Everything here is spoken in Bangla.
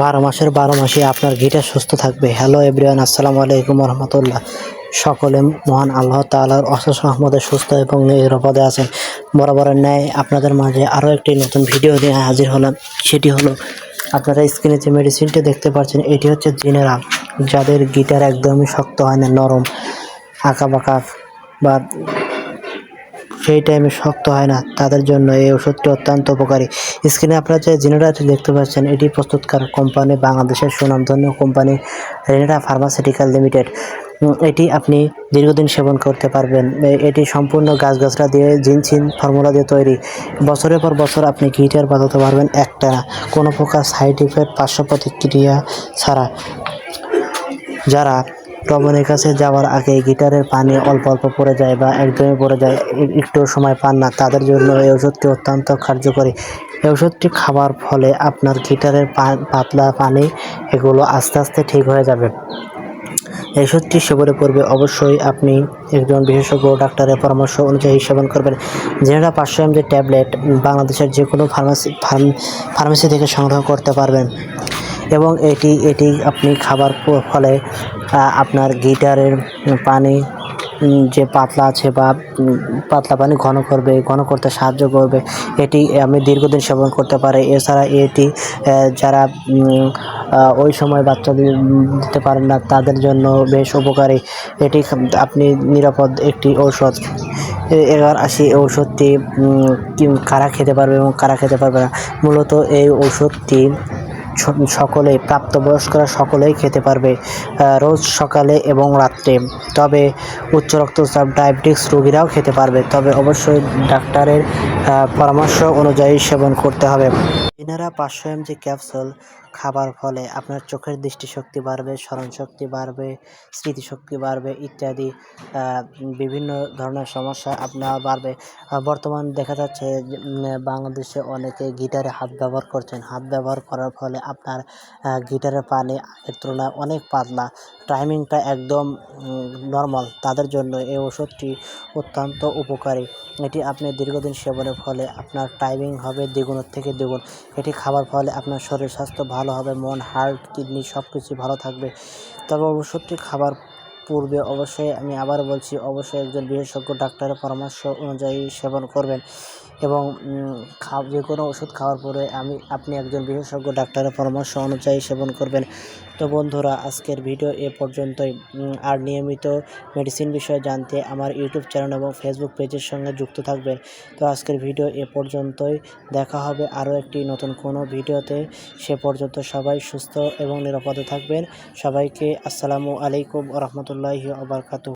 বারো মাসের বারো মাসে আপনার ঘিটা সুস্থ থাকবে। হ্যালো এভরিওয়ান আসসালামু আলাইকুম রহমতুল্লাহ সকলে মহান আল্লাহ তাআলার অশেষ রহমতে সুস্থ এবং নিরাপদে আছেন। বরাবরের ন্যায় আপনাদের মাঝে আরও একটি নতুন ভিডিও নিয়ে হাজির হলাম। সেটি হলো, আপনারা স্ক্রিনে যে মেডিসিনটি দেখতে পাচ্ছেন, এটি হচ্ছে জিনেরা যাদের গিটার একদমই শক্ত হয় না, নরম আঁকা বাঁকা বা সেই টাইমে শক্ত হয় না। তাদের জন্য এই ওষুধটি অত্যন্ত উপকারী। স্ক্রিনে আপনারা যে জেনারেটর দেখতে পাচ্ছেন, এটি প্রস্তুতকার কোম্পানি, বাংলাদেশের সুনামধন্য কোম্পানি, রেনেটা ফার্মাসিউটিক্যাল লিমিটেড। এটি আপনি দীর্ঘদিন সেবন করতে পারবেন। এটি সম্পূর্ণ গাছগাছরা দিয়ে জিনছিন ফর্মুলা দিয়ে তৈরি। বছরের পর বছর আপনি গিটার বাজাতে পারবেন একটা। কোনো প্রকার সাইড ইফেক্ট পার্শ্ব প্রতিক্রিয়া ছাড়া। যারা প্রবণের কাছে যাওয়ার আগে গিটারের পানি অল্প অল্প পড়ে যায় বা একদমই পড়ে যায়। একটু সময় পান না, তাদের জন্য এই ওষুধটি অত্যন্ত কার্যকরী। এই ওষুধটি খাওয়ার ফলে আপনার গিটারের পাতলা পানি এগুলো আস্তে আস্তে ঠিক হয়ে যাবে। এই ওষুধটি সেবনের পূর্বে অবশ্যই আপনি একজন বিশেষজ্ঞ ডাক্তারের পরামর্শ অনুযায়ী সেবন করবেন। যেটা পাঁচশো এম ট্যাবলেট বাংলাদেশের যে কোনো ফার্মাসি ফার্ম- ফার্মেসি থেকে সংগ্রহ করতে পারবেন। এবং এটি এটি আপনি খাবার ফলে আপনার গিটারের পানি যে পাতলা আছে বা পাতলা পানি ঘন করবে, ঘন করতে সাহায্য করবে, এটি আমি দীর্ঘদিন সেবন করতে পারে। এছাড়া এটি যারা ওই সময় বাচ্চাদের দিতে পারেন না, তাদের জন্য বেশ উপকারী। এটি আপনি নিরাপদ একটি ঔষধ। এবার আসি ঔষধটি কারা খেতে পারবে এবং কারা খেতে পারবে না। মূলত এই ঔষধটি সকলেই প্রাপ্তবয়স্করা সকলেই খেতে পারবে রোজ সকালে এবং রাত্রে। তবে উচ্চ রক্তচাপ ডায়াবেটিক্স রোগীরাও খেতে পারবে। তবে অবশ্যই ডাক্তারের পরামর্শ অনুযায়ী সেবন করতে হবে। এনারা পাঁচশো এম জি ক্যাপসুল খাবার ফলে আপনার চোখের দৃষ্টিশক্তি বাড়বে, স্মরণশক্তি বাড়বে, স্মৃতিশক্তি বাড়বে ইত্যাদি বিভিন্ন ধরনের সমস্যা আপনার বাড়বে। বর্তমান দেখা যাচ্ছে বাংলাদেশে অনেকে গিটারে হাত ব্যবহার করছেন। হাত ব্যবহার করার ফলে আপনার গিটারের পানি আগের তুলনায় অনেক পাতলা। টাইমিংটা একদম নর্মাল। তাদের জন্য এই ওষুধটি অত্যন্ত উপকারী। এটি আপনি দীর্ঘদিন সেবনের ফলে আপনার টাইমিং হবে দ্বিগুণের থেকে দ্বিগুণ। এটি খাবার ফলে আপনার শরীর স্বাস্থ্য ভালো হবে, মন হার্ট কিডনি সব কিছুই ভালো থাকবে। তবে ওষুধটি খাবার পূর্বে অবশ্যই আমি আবার বলছি, অবশ্যই একজন বিশেষজ্ঞ ডাক্তারের পরামর্শ অনুযায়ী সেবন করবেন এবং যে কোনো ওষুধ খাওয়ার পরে আমি, আপনি একজন বিশেষজ্ঞ ডাক্তারের পরামর্শ অনুযায়ী সেবন করবেন। তো বন্ধুরা, আজকের ভিডিও এ পর্যন্তই। আর নিয়মিত মেডিসিন বিষয়ে জানতে আমার ইউটিউব চ্যানেল এবং ফেসবুক পেজের সঙ্গে যুক্ত থাকবেন। তো আজকের ভিডিও এ পর্যন্তই। দেখা হবে আরও একটি নতুন কোনো ভিডিওতে। সে পর্যন্ত সবাই সুস্থ এবং নিরাপদে থাকবেন। সবাইকে আসসালামু আলাইকুম রহমতুল্লাহি আবরকাতু